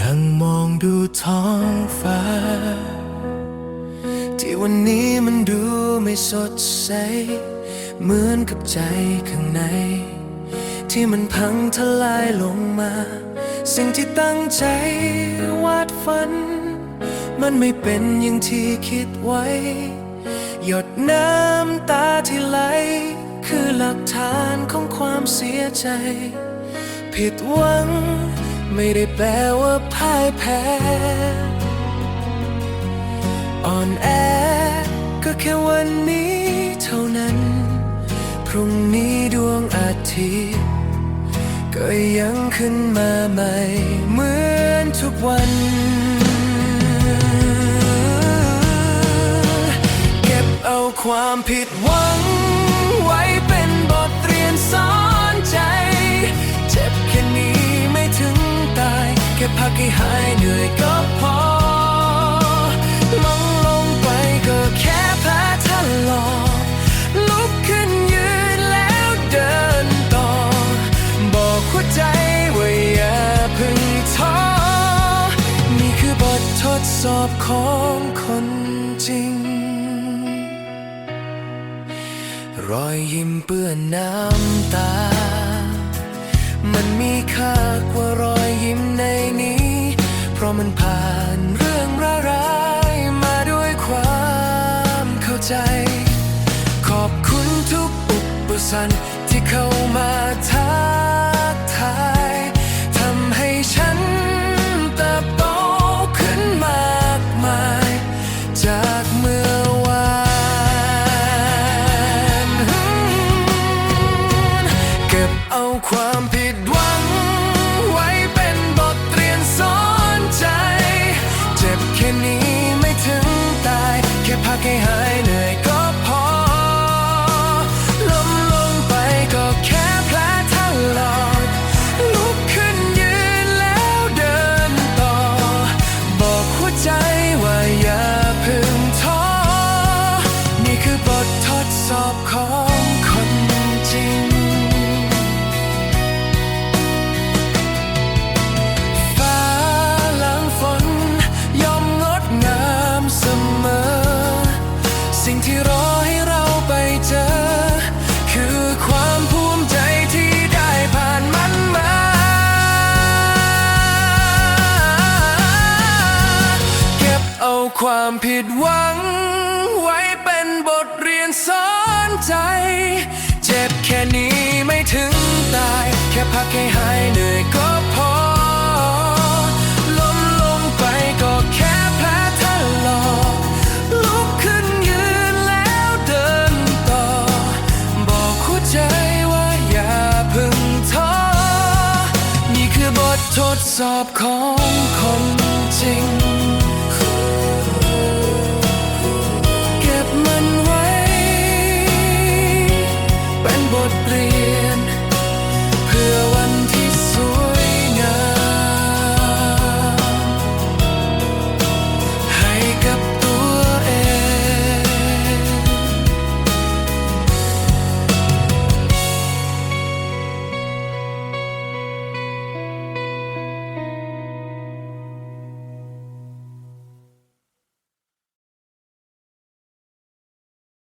นั่งมองดูท้องฟ้า ที่วันนี้มันดูไม่สดใส เหมือนกับใจข้างใน ที่มันพังทลายลงมา สิ่งที่ตั้งใจวาดฝัน มันไม่เป็นอย่างที่คิดไว้ หยดน้ำตาที่ไหล คือหลักฐานของความเสียใจ ผิดหวัง ไม่ได้แปลว่าพ่ายแพ้ อ่อนแอ ก็แค่วันนี้เท่านั้น พรุ่งนี้ดวงอาทิตย์ ก็ยังขึ้นมาใหม่ เหมือนทุกวันเก็บเอาความผิดหวัง ของคนจริง รอยยิ้มเปื้อนน้ำตา มันมีค่ากว่ารอยยิ้มในนี้ เพราะมันผ่านเรื่องร้ายมาด้วยความเข้าใจ ขอบคุณทุกอุปสรรคที่เข้ามาทัก ความผิดหวัง ไว้เป็นบทเรียนสอนใจ เจ็บแค่นี้ไม่ถึงตาย แค่พักให้หายเหนื่อยก็พอ ล้มลงไปก็แค่แผลถลอกลุกขึ้นยืนแล้วเดินต่อ บอกหัวใจว่าอย่าพึ่งท้อ นี่คือบททดสอบของคนจริง